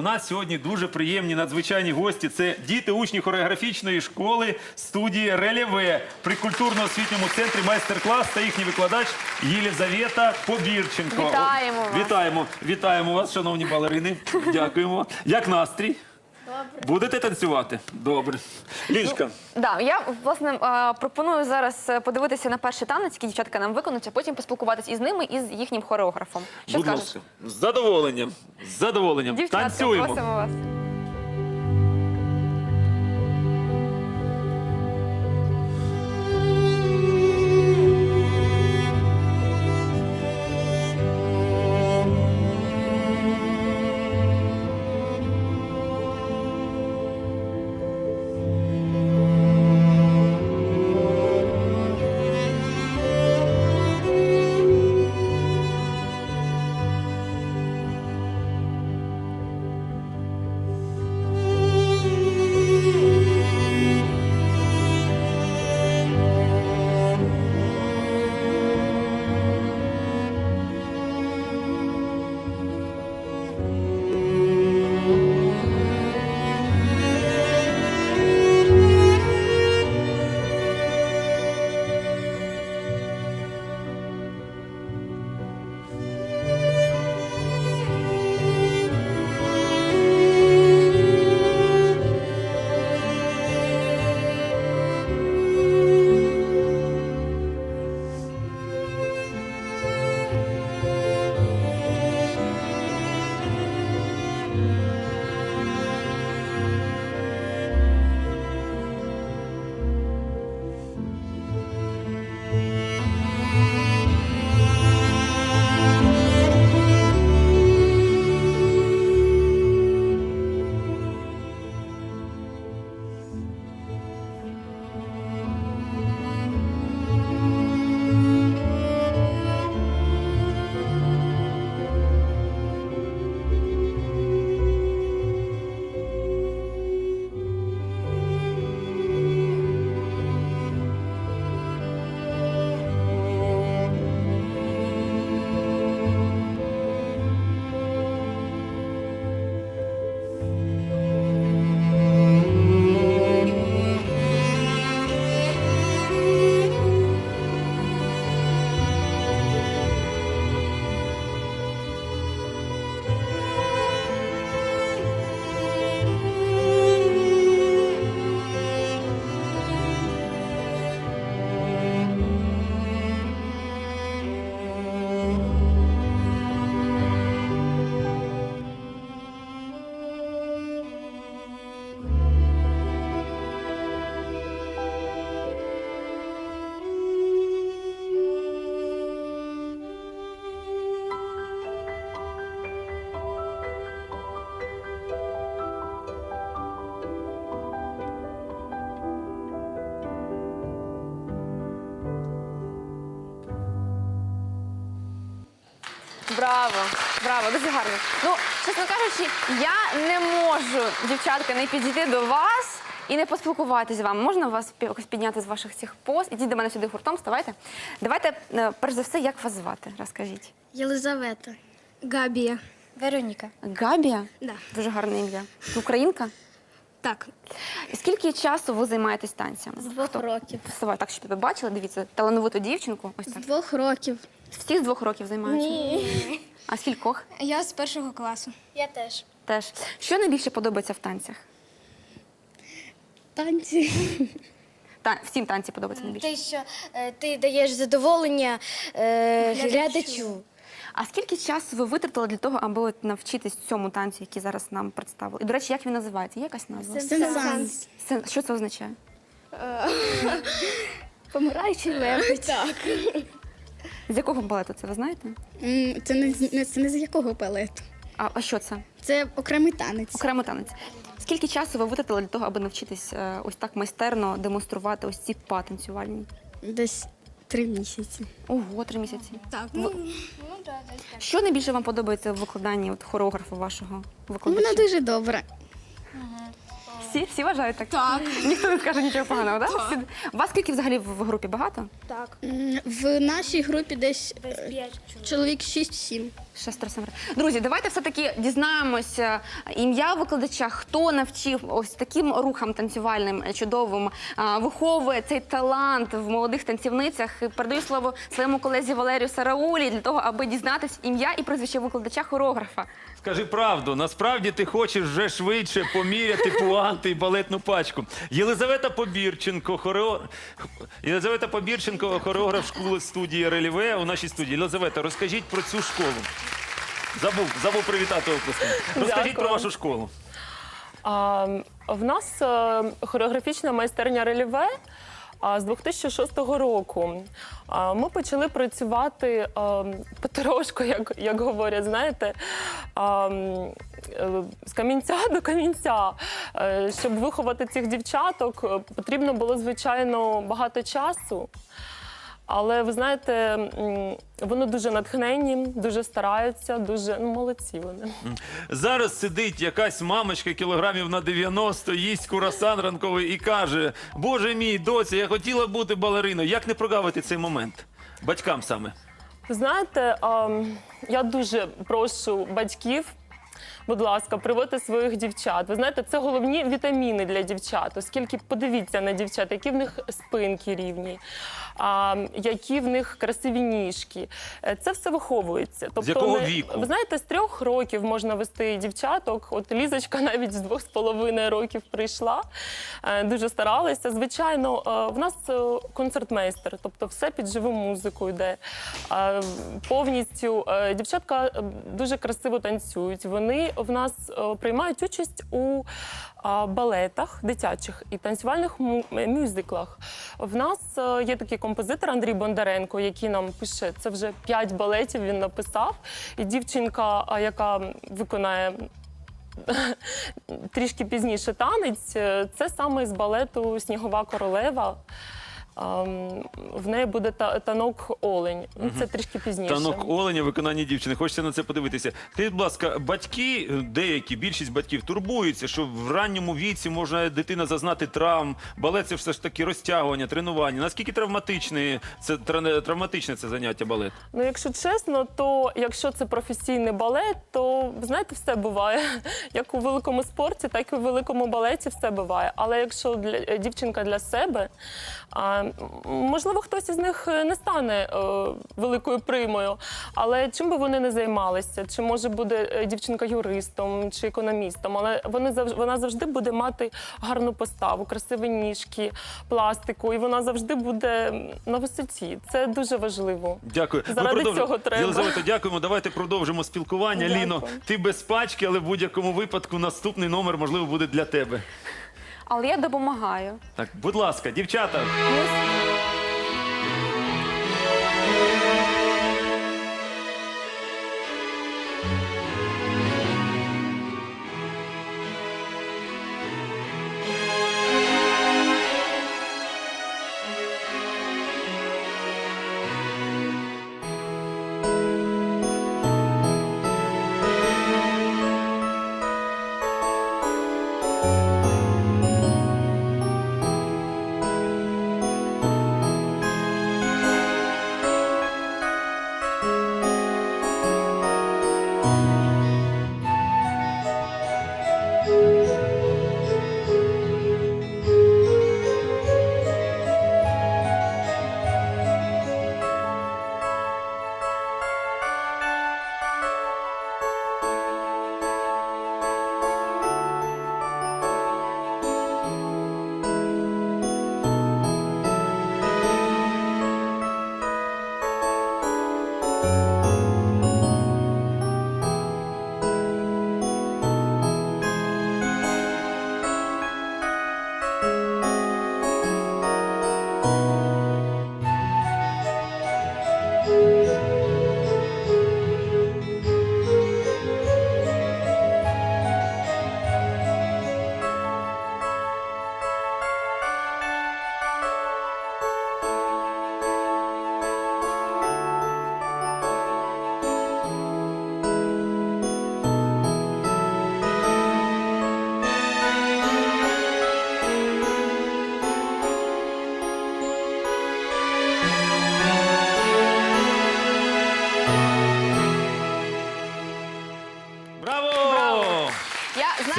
У нас сьогодні дуже приємні надзвичайні гості. Це діти учні хореографічної школи студії Релєве при культурно-освітньому центрі майстер-клас та їхній викладач Єлізавета Побірченко. Вітаємо вас. Вітаємо, вітаємо вас, шановні балерини. Дякуємо. Як настрій? Добре. Будете танцювати? Добре. Ліжка. Да, я власне е, пропоную зараз е, подивитися на перший танець, який дівчатка нам виконують, а потім поспілкуватись із ними і з їхнім хореографом. Що Будь скажеш? ласка. З задоволенням. З задоволенням. Дівчатка, Танцюємо. просимо вас. Браво, браво, дуже гарно. Ну, чесно кажучи, я не можу, дівчатка, не підійти до вас і не поспілкуватися з вами. Можна вас пі- якось підняти з ваших цих поз? Ідіть до мене сюди гуртом, ставайте. Давайте, е, перш за все, як вас звати? Розкажіть. Єлизавета. Габія. Вероніка. Габія? Да. Дуже гарне ім'я. Українка? Так. І Скільки часу ви займаєтесь танцями? З двох років. Вставай, так, щоб тебе бачили, дивіться, талановиту дівчинку. Ось З так. двох років. Всі з двох років займаються? Ні. А скількох? Я з першого класу. Я теж. Теж. Що найбільше подобається в танцях? Танці. Та, всім танці подобаються найбільше. Те, що е, ти даєш задоволення е, глядачу. А скільки часу ви витратили для того, аби от навчитись цьому танцю, який зараз нам представили? І, до речі, як він називається? Є якась назва? Сенсанс. Сен- Що це означає? Помираючий лебедь. Так. З якого балету це ви знаєте? Це не, з- не, це не з якого балету. А, а що це? Це окремий танець. Окремо танець. Скільки часу ви витратили для того, аби навчитись е, ось так майстерно демонструвати ось ці па танцювальні? Десь три місяці. Ого, три місяці. Так. Що найбільше вам подобається в викладанні от, хореографа вашого викладача? Вона дуже добра. Всі, всі вважають так? Так. Ніхто не скаже нічого поганого, так? Всі... Вас скільки взагалі в в групі багато? Так. В нашій групі десь е, чоловік 6-7. Шестеро семеро. Друзі, давайте все-таки дізнаємося ім'я викладача, хто навчив ось таким рухам танцювальним е, чудовим, виховує цей талант в молодих танцівницях. Передаю слово своєму колезі Валерію Сараулі для того, аби дізнатись ім'я і прізвище викладача хореографа. Скажи правду, насправді ти хочеш вже швидше поміряти пуанти і балетну пачку. Єлизавета Побірченко, хорео... Єлизавета Побірченко, хореограф школи студії Реліве у нашій студії. Єлизавета, розкажіть про цю школу. Забув, забув привітати оплесками. Розкажіть про вашу школу. А, в нас е, хореографічна майстерня реліве. А з 2006 року а, ми почали працювати е, потрошку, як, як говорять, знаєте, а, е, з камінця до камінця. Е, Щоб виховати цих дівчаток, потрібно було, звичайно, багато часу. Але ви знаєте, вони дуже натхненні, дуже стараються, дуже ну, молодці вони. Зараз сидить якась мамочка кілограмів на 90, їсть курасан ранковий і каже: Боже мій, доця, я хотіла бути балериною. Як не прогавити цей момент? Батькам саме. Знаєте, я дуже прошу батьків. Будь ласка, приводьте своїх дівчат. Ви знаєте, це головні вітаміни для дівчат, оскільки подивіться на дівчат, які в них спинки рівні, а, які в них красиві ніжки. Е, Це все виховується. Тобто, якого не- віку? Ви знаєте, з трьох років можна вести дівчаток. От Лізочка навіть з двох з половиною років прийшла, е, дуже старалася. Звичайно, е, в нас концертмейстер, тобто все під живу музику йде. Повністю дівчатка дуже красиво танцюють. Вони в нас приймають участь у балетах дитячих і танцювальних мюзиклах. В нас е, є такий композитор Андрій Бондаренко, який нам пише це вже п'ять балетів. Він написав. І дівчинка, яка виконає. Трішки пізніше танець. е, Це саме з балету Снігова королева. В неї буде та- танок Олень. Ну, Це трішки пізніше. Танок оленя, виконання дівчини. Хочеться на це подивитися. Скажіть, будь ласка, батьки, деякі, більшість батьків турбуються, що в ранньому віці може дитина зазнати травм. Балет це все ж таки розтягування, тренування. Наскільки травматичне це тра- травматичне це заняття балет? Ну, якщо чесно, то якщо це професійний балет, то знаєте, все буває. Як у великому спорті, так і у великому балеті все буває. Але якщо для дівчинка для себе, а, можливо, хтось із них е, не стане е, великою примою. Але чим би вони не займалися, чи може буде е, дівчинка юристом чи економістом, але вони вона завжди буде мати гарну поставу, красиві ніжки, пластику, і вона завжди буде на висоті. Це дуже важливо. Дякую. Заради продовжуємо. цього треба. Єлизавета, дякуємо. Давайте продовжимо спілкування. Дякую. Ліно, ти без пачки, але в будь-якому випадку наступний номер можливо буде для тебе. Але я допомагаю. Так, будь ласка, дівчата. Знаєте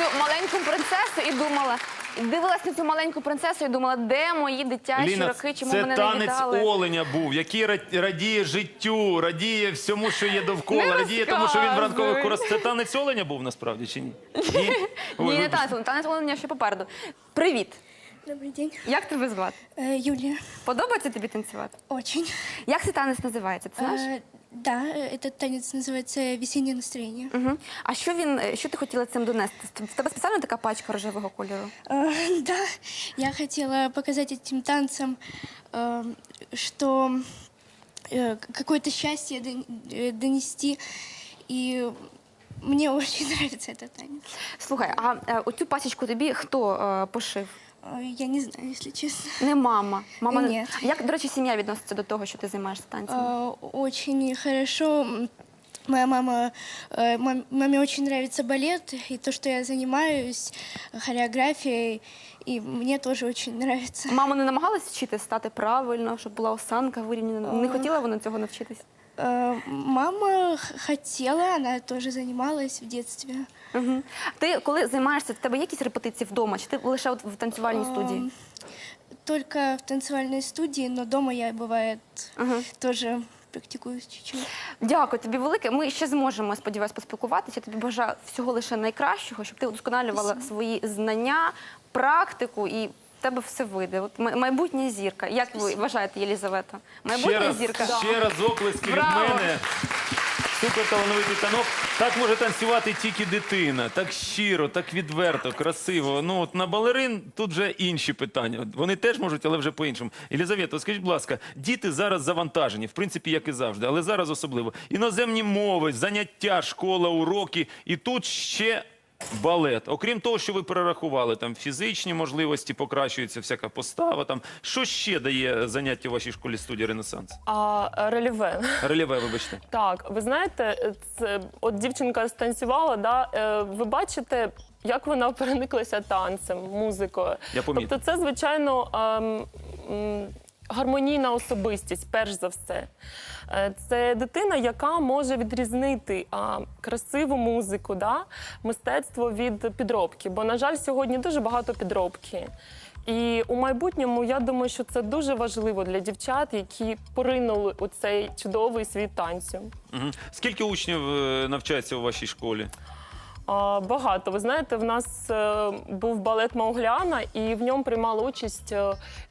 цю маленьку принцесу і думала. Дивилась на цю маленьку принцесу і думала, де мої дитячі Ліна, роки, чому це мене не танець вітали. оленя був, який ра- радіє життю, радіє всьому, що є довкола, Не радіє тому, що він в ранкових розказуй. курах. Це танець оленя був насправді чи ні? Ні, Ой, Ні, не вибачте. танець, оленя, танець оленя ще попереду. Привіт! Добрый день. Як тебе звати? Э, Юлия. Подобається тобі танцювати? Очень. Як цей танець називається? Ти знаєш? Э, да, этот танец называется «Весеннее настроение». Угу. А що він, е, що ти хотіла цим донести? В тебе спеціально така пачка рожевого кольору? Э, да, я хотела показать этим танцем, э, что э, какое-то счастье дон- э, донести. И мне очень нравится этот танец. Слухай, а е, оцю пасічку тобі хто е, пошив? Э, Я не знаю, если честно. Не мама. Мама Ні. Як, до речі, сім'я відноситься до того, що ти займаєшся танцями? Э, Очень хорошо. М, Моя мама, э, мам- маме очень нравится балет, и то, что я занимаюсь хореографией, и мне тоже очень нравится. Мама не намагалась вчити стати правильно, щоб була осанка вирівняна? Не хотіла вона цього навчитись? Э, Мама х- хотела, она тоже занималась в. Угу. Ти коли займаєшся, в тебе є якісь репетиції вдома, чи ти лише от в танцювальній студії? Ам, Только в танцевальной студии, но дома я, бывает, Ага. тоже практикуюсь чуть-чуть. Дякую тобі велике. Ми ще зможемо, сподіваюся, поспілкуватися. Я тобі бажаю всього лише найкращого, щоб ти удосконалювала свої знання, практику і тебе все вийде. От май- майбутня зірка. Як ви вважаєте, Єлізавета? Ще Майбутня раз, зірка. ще раз оплески від Браво! мене. Супер талановитий танок. Так може танцювати тільки дитина. Так щиро, так відверто, красиво. Ну от на балерин тут вже інші питання. Вони теж можуть, але вже по-іншому. Єлізавета, от скажіть, будь ласка, діти зараз завантажені, в принципі, як і завжди, але зараз особливо. Іноземні мови, заняття, школа, уроки, і тут ще. Балет, окрім того, що ви перерахували, там фізичні можливості покращується, всяка постава. Там що ще дає заняття у вашій школі студії Ренесанс? А е, рельєфе. Рельєве, вибачте. Так, ви знаєте, це от дівчинка станцювала, да, е, ви бачите, як вона перениклася танцем, музикою. Я помітив. Тобто, це звичайно ем, гармонійна особистість, перш за все. Е, Це дитина, яка може відрізнити а, красиву музику, да, мистецтво від підробки. Бо, на жаль, сьогодні дуже багато підробки. І у майбутньому я думаю, що це дуже важливо для дівчат, які поринули у цей чудовий світ танцю. Угу. Скільки учнів е, навчається у вашій школі? А, Багато. Ви знаєте, в нас е, був балет Маугляна, і в ньому приймало участь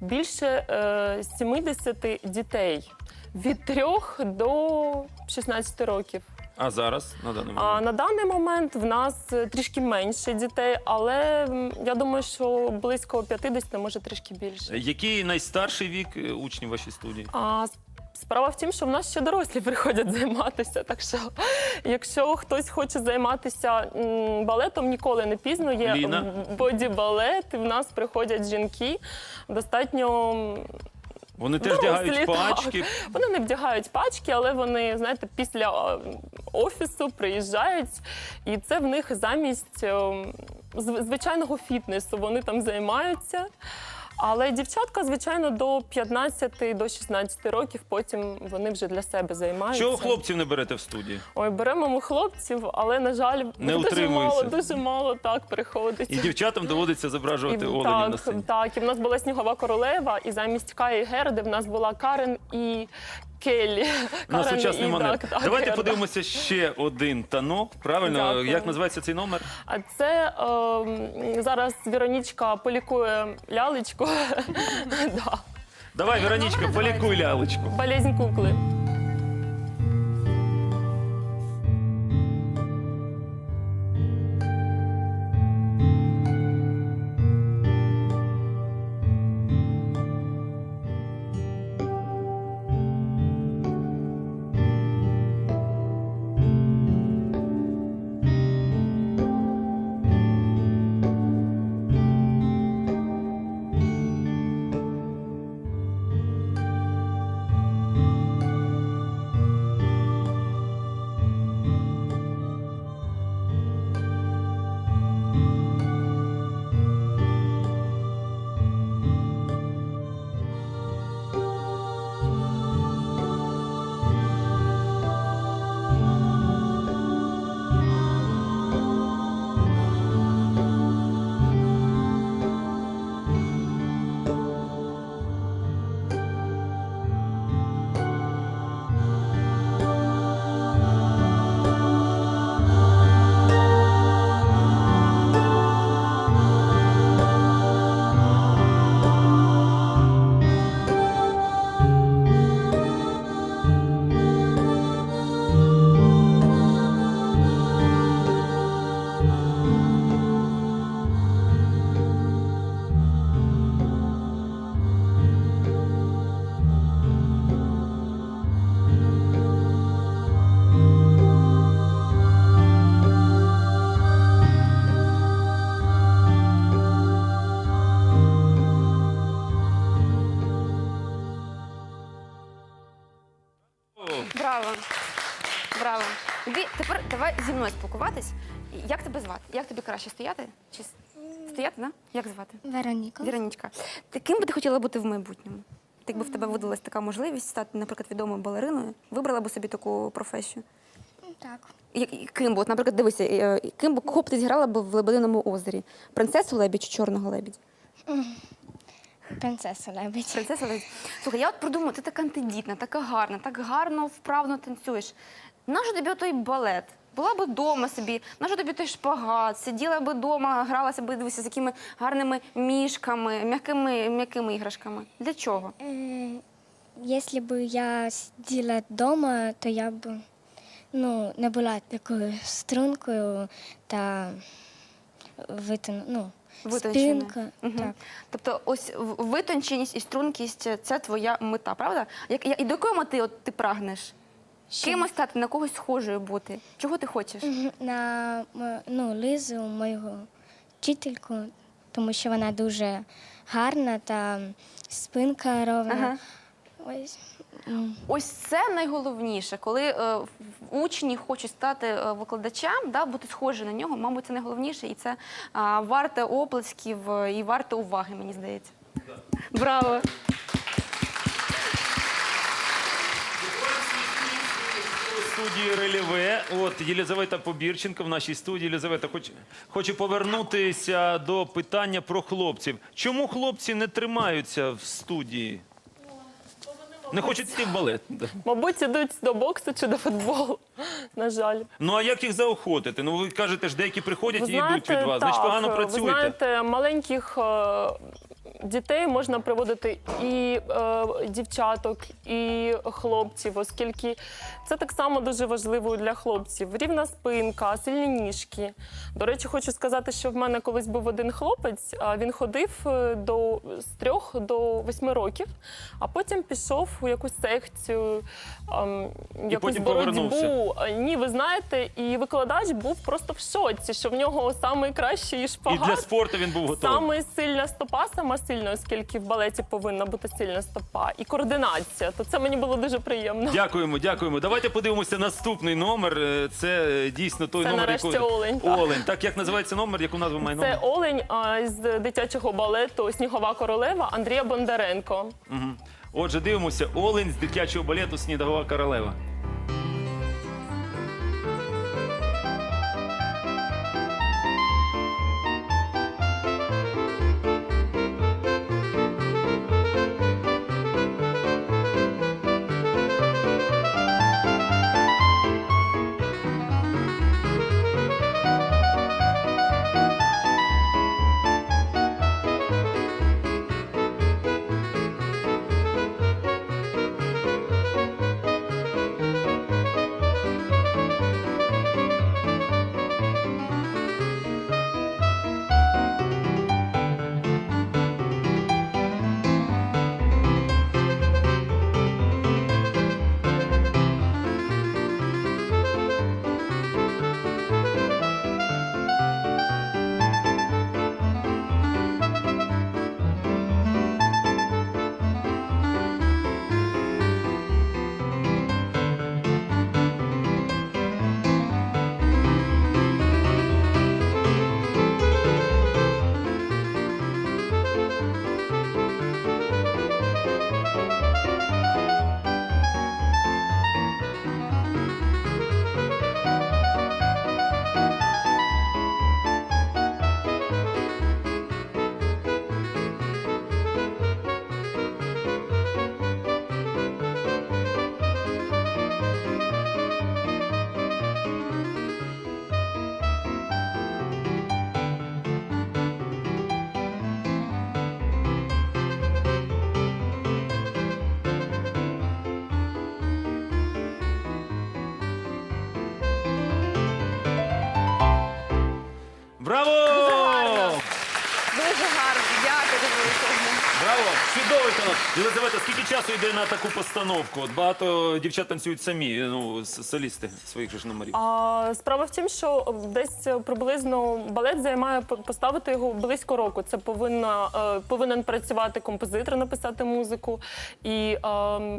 більше е, 70 дітей від 3 до 16 років. А зараз на даний А момент? на даний момент в нас е, трішки менше дітей, але м, я думаю, що близько 50, може трішки більше. Який найстарший вік е, учнів вашій студії? А с- справа в тім, що в нас ще дорослі приходять займатися. Так що, якщо хтось хоче займатися м, балетом, ніколи не пізно. Є Ліна? боді-балет, і в нас приходять жінки. Достатньо м, Вони теж дорослі, вдягають так. пачки. Вони не вдягають пачки, але вони, знаєте, після е, офісу приїжджають, і це в них замість е, зв- звичайного фітнесу. Вони там займаються. Але дівчатка, звичайно, до 15 до 16 років, потім вони вже для себе займаються. Чого хлопців не берете в студії? Ой, беремо ми хлопців, але на жаль, Не дуже мало, дуже мало так приходить. І дівчатам доводиться зображувати оленів на так, сцені. так, і в нас була снігова королева, і замість Каї Герди в нас була Карен і Келлі. На Карен сучасний і, манер. так, так, Давайте Герда. подивимося ще один танок. Правильно, Дякую. як називається цей номер? А це е, зараз Віронічка полікує лялечку. да. Давай, Веронічка, полікуй лялечку. Болезнь кукли. Краще стояти? Чи с- стояти, да? Як звати? Вероніка. Віронічка. Ти ким би ти хотіла бути в майбутньому? Якби в тебе видалась така можливість стати, наприклад, відомою балериною, вибрала би собі таку професію? Так. І Ким би, от, наприклад, дивися, е, ким би кого б ти зіграла б в Лебединому озері? Принцесу лебідь чи чорного лебідь? Принцеса Лебедь. Принцеса лебідь. Слухай, я от продумала, ти така тендітна, така гарна, так гарно, вправно танцюєш. Нащо тобі той балет? Була би вдома собі, нащо тобі той шпагат, сиділа би вдома, гралася би дивися, з якими гарними мішками, м'якими, м'якими іграшками. Для чого? Якщо б я сиділа вдома, то я б ну, не була такою стрункою та витон, ну, спинка. Так. Тобто, ось витонченість і стрункість це твоя мета, правда? Як, і до якої мети от ти прагнеш? Кимось стати, на когось схожою бути? Чого ти хочеш? На ну, Лизу, мою вчительку, тому що вона дуже гарна та спинка ровна. Ага. Ось. Ось це найголовніше, коли е, в- учні хочуть стати е, викладачем, да, бути схожі на нього, мабуть, це найголовніше, і це а, варте оплесків е, і варте уваги, мені здається. Браво! Студії Реліве. От Єлизавета Побірченко в нашій студії. Єлизавета, хоч, хочу повернутися до питання про хлопців. Чому хлопці не тримаються в студії? Не хочуть йти в балет. Мабуть, ідуть до боксу чи до футболу. На жаль. Ну а як їх заохотити? Ну ви кажете ж, деякі приходять і йдуть від вас. Значить, так, погано ви знаєте, маленьких е, дітей можна приводити і е, дівчаток, і хлопців, оскільки це так само дуже важливо для хлопців. Рівна спинка, сильні ніжки. До речі, хочу сказати, що в мене колись був один хлопець, він ходив е, до з трьох до восьми років, а потім пішов у якусь секцію, ем, якусь потім боротьбу. повернувся. Ні, ви знаєте, і викладач був просто в шоці, що в нього найкращий І шпагат. для спорту він був готовий. Саме сильна стопа, сама сильна, оскільки в балеті повинна бути сильна стопа, і координація. То це мені було дуже приємно. Дякуємо, дякуємо. Давайте подивимося наступний номер. Е, Це е, дійсно той Це номер, нарешті «Олень», так. Олень. Так як називається номер, яку назву має Це номер? олень а, з дитячого балету Снігова королева Андрія Бондаренко. Мгм. Отже, дивимося. Олень з дитячого балету Снідагова королева. Єлизавета, скільки часу йде на таку постановку? От багато дівчат танцюють самі, ну, с- солісти своїх же ж номерів. А справа в тім, що десь приблизно балет займає по- поставити його близько року. Це повинна е, повинен працювати композитор, написати музику. І е,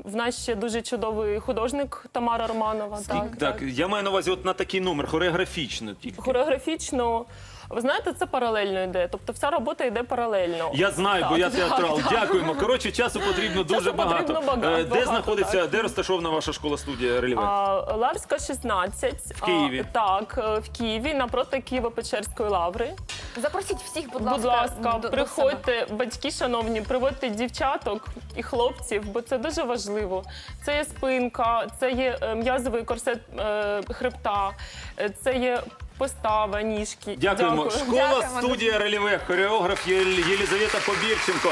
в нас ще дуже чудовий художник Тамара Романова. Так, так, я маю на увазі от на такий номер, хореографічно тільки. хореографічно. Ви знаєте, це паралельно йде. Тобто вся робота йде паралельно. Я знаю, бо я так, театрал. так. Дякуємо. Коротше, часу потрібно дуже Часу багато. потрібно багато, Е, Де багато, знаходиться, так. де розташована ваша школа студія Реліве? А, Ларська 16. В Києві? А, так, е, в Києві, напроти Києво-Печерської лаври. Запросіть всіх, будь ласка, Будь ласка, до- до себе. приходьте, батьки шановні, приводьте дівчаток і хлопців, бо це дуже важливо. Це є спинка, це є е, м'язовий корсет е, хребта, е, це є постава, ніжки. Дякуємо. Дякую. Школа Дякуємо. студія Реліве, хореограф Єл- Єлізавета Побірченко.